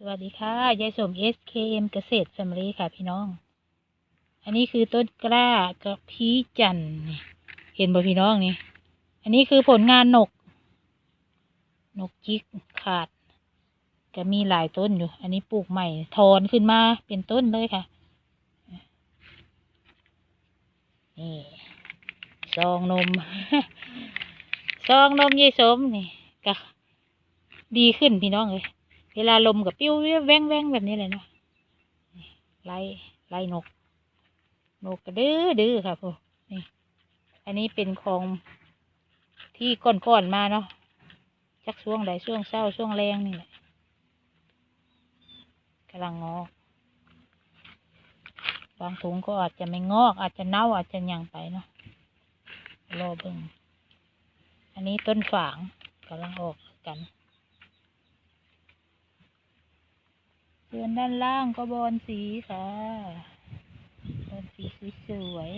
สวัสดีค่ะ ยายสม SKM เกษตรแฟมิลี่ค่ะพี่น้อง อันนี้คือต้นกล้ากระพี้จันนี่เห็นบ่พี่น้องนี่ อันนี้คือผลงานนก นกจิกขาด ก็มีหลายต้นอยู่ อันนี้ปลูกใหม่ถอนขึ้นมาเป็นต้นเลยค่ะ นี่ซองนม ซองนมยายสมนี่ก็ดีขึ้นพี่น้องเลย เวลาลมกับปิ้วแว่งแว่งแบบนี้เลยเนาะไล่ไล่นก นกกระดื้อดื้อค่ะพวกนี่ อันนี้เป็นของที่ก่อนๆมาเนาะจักช่วงใดช่วงเศร้าช่วงแรงนี่แหละกำลังงอกบางถุงก็อาจจะไม่งอก อาจจะเน่าอาจจะหยังไปเนาะรอเบิ่งอันนี้ต้นฝางกำลังออกกัน ส่วนด้านล่างก็บอนสีค่ะ บอนสีสวย